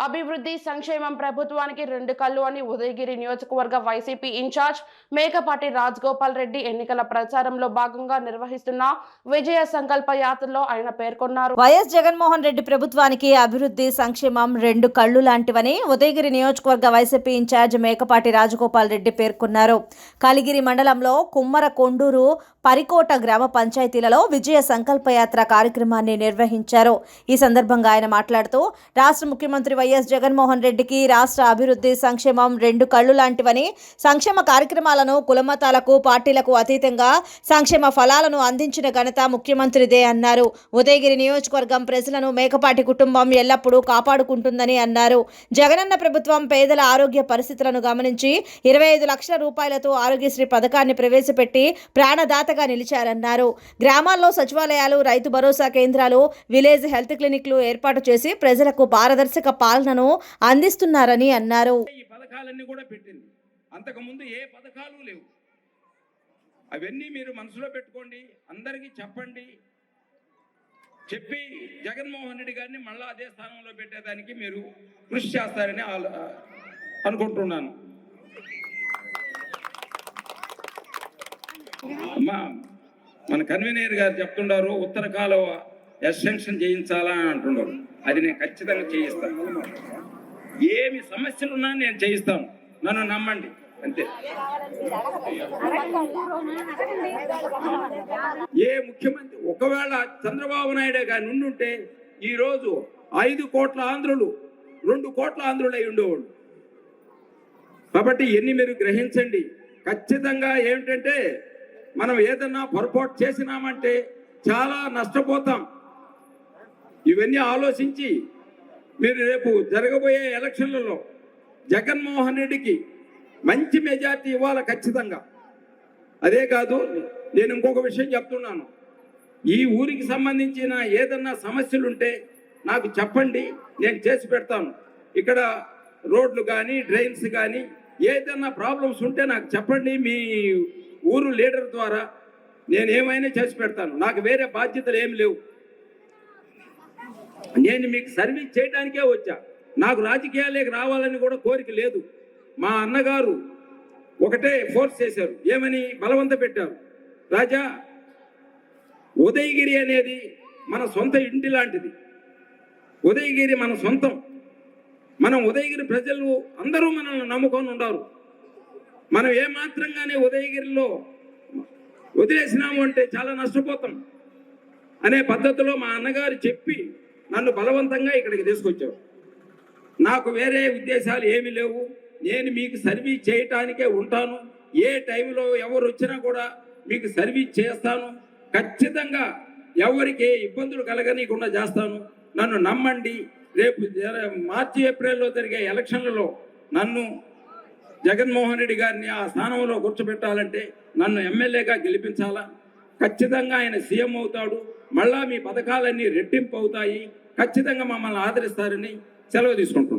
అభివృద్ధి సంక్షేమం ప్రభుత్వానికి రెండు కళ్ళు అని ఉదయగిరి నియోజకవర్గ వైసీపీ ఇన్ఛార్జ్ మేకపాటి రాజగోపాల్ రెడ్డి ఎన్నికల ప్రచారంలో భాగంగా నిర్వహిస్తున్న విజయ సంకల్ప యాత్రలో ఆయన పేర్కొన్నారు. వైఎస్ జగన్మోహన్ రెడ్డి ప్రభుత్వానికి అభివృద్ధి సంక్షేమం రెండు కళ్ళు లాంటివని ఉదయగిరి నియోజకవర్గ వైసీపీ ఇన్ఛార్జ్ మేకపాటి రాజగోపాల్ రెడ్డి పేర్కొన్నారు. కలిగిరి మండలంలో కుమ్మర కొండూరు పరికోట గ్రామ పంచాయతీలలో విజయ సంకల్ప యాత్ర కార్యక్రమాన్ని నిర్వహించారు. ఈ సందర్భంగా ఆయన మాట్లాడుతూ రాష్ట్ర ముఖ్యమంత్రి వైఎస్ జగన్మోహన్ రెడ్డికి రాష్ట్ర అభివృద్ధి సంక్షేమం రెండు కళ్ళు లాంటివని సంక్షేమ కార్యక్రమాలను కులమతాలకు పార్టీలకు అతీతంగా సంక్షేమ ఫలాలను అందించిన ఘనత ముఖ్యమంత్రిదే అన్నారు. ఉదయగిరి నియోజకవర్గం ప్రజలను మేకపాటి కుటుంబం ఎల్లప్పుడూ కాపాడుకుంటుందని అన్నారు. జగనన్న ప్రభుత్వం పేదల ఆరోగ్య పరిస్థితులను గమనించి ఇరవై ఐదు లక్షల రూపాయలతో ఆరోగ్యశ్రీ పథకాన్ని ప్రవేశపెట్టి ప్రాణదాతగా నిలిచారన్నారు. గ్రామాల్లో సచివాలయాలు రైతు భరోసా కేంద్రాలు విలేజ్ హెల్త్ క్లినిక్లు ఏర్పాటు చేసి ప్రజలకు పారదర్శక పాలనను అందిస్తున్నారని అన్నారు. ఈ పథకాలన్నీ కూడా పెట్టింది. అంతకుముందు ఏ పథకాలు లేవు. అవన్నీ మీరు మనసులో పెట్టుకోండి అందరికీ చెప్పండి. చెప్పి జగన్మోహన్ రెడ్డి గారిని మళ్ళా అదే స్థానంలో పెట్టేదానికి మీరు కృషి చేస్తారని ఆలో- అనుకుంటున్నాను. అమ్మా మన కన్వీనర్ గారు చెప్తుండారు ఉత్తర కాలువ ఎక్స్టెన్షన్ చేయించాలా అని అంటున్నారు అది నేను ఖచ్చితంగా చేయిస్తాను. ఏమి సమస్యలున్నా నేను చేయిస్తాను. నన్ను నమ్మండి. అంతే. ఏ ముఖ్యమంత్రి ఒకవేళ చంద్రబాబు నాయుడే గారి ఉండుంటే ఈరోజు ఐదు కోట్ల ఆంధ్రులు రెండు కోట్ల ఆంధ్రులు అయి ఉండేవాళ్ళు. కాబట్టి ఎన్ని మీరు గ్రహించండి. ఖచ్చితంగా ఏమిటంటే మనం ఏదన్నా పొరపాటు చేసినామంటే చాలా నష్టపోతాం. ఇవన్నీ ఆలోచించి మీరు రేపు జరగబోయే ఎలక్షన్లలో జగన్మోహన్ రెడ్డికి మంచి మెజార్టీ ఇవ్వాలి ఖచ్చితంగా. అదే కాదు నేను ఇంకొక విషయం చెప్తున్నాను. ఈ ఊరికి సంబంధించిన ఏదన్నా సమస్యలుంటే నాకు చెప్పండి నేను చేసి పెడతాను. ఇక్కడ రోడ్లు కానీ డ్రైన్స్ కానీ ఏదన్నా ప్రాబ్లమ్స్ ఉంటే నాకు చెప్పండి మీ ఊరు లీడర్ ద్వారా నేను ఏమైనా చేసి పెడతాను. నాకు వేరే బాధ్యతలు ఏమి లేవు. నేను మీకు సర్వీస్ చేయడానికే వచ్చా. నాకు రాజకీయాలకు రావాలని కూడా కోరిక లేదు. మా అన్నగారు ఒకటే ఫోర్స్ చేశారు. ఏమని? బలవంత పెట్టారు. రాజా ఉదయగిరి అనేది మన సొంత ఇంటి లాంటిది. ఉదయగిరి మన సొంతం. మనం ఉదయగిరి ప్రజలు అందరూ మనల్ని నమ్ముకొని ఉండారు. మనం ఏమాత్రంగానే ఉదయగిరిలో వదిలేసినాము అంటే చాలా నష్టపోతాం అనే పద్ధతిలో మా అన్నగారు చెప్పి నన్ను బలవంతంగా ఇక్కడికి తీసుకొచ్చారు. నాకు వేరే ఉద్దేశాలు ఏమీ లేవు. నేను మీకు సర్వీస్ చేయటానికే ఉంటాను. ఏ టైంలో ఎవరు వచ్చినా కూడా మీకు సర్వీస్ చేస్తాను. ఖచ్చితంగా ఎవరికి ఇబ్బందులు కలగనీయకుండా చేస్తాను. నన్ను నమ్మండి. రేపు మార్చి ఏప్రిల్లో జరిగే ఎలక్షన్లలో నన్ను జగన్మోహన్ రెడ్డి గారిని ఆ స్థానంలో కూర్చోబెట్టాలంటే నన్ను ఎమ్మెల్యేగా గెలిపించాలా? ఖచ్చితంగా ఆయన సీఎం అవుతాడు. మళ్ళా మీ పథకాలన్నీ రెట్టింపు అవుతాయి. ఖచ్చితంగా మమ్మల్ని ఆదరిస్తారని సెలవు తీసుకుంటున్నాను.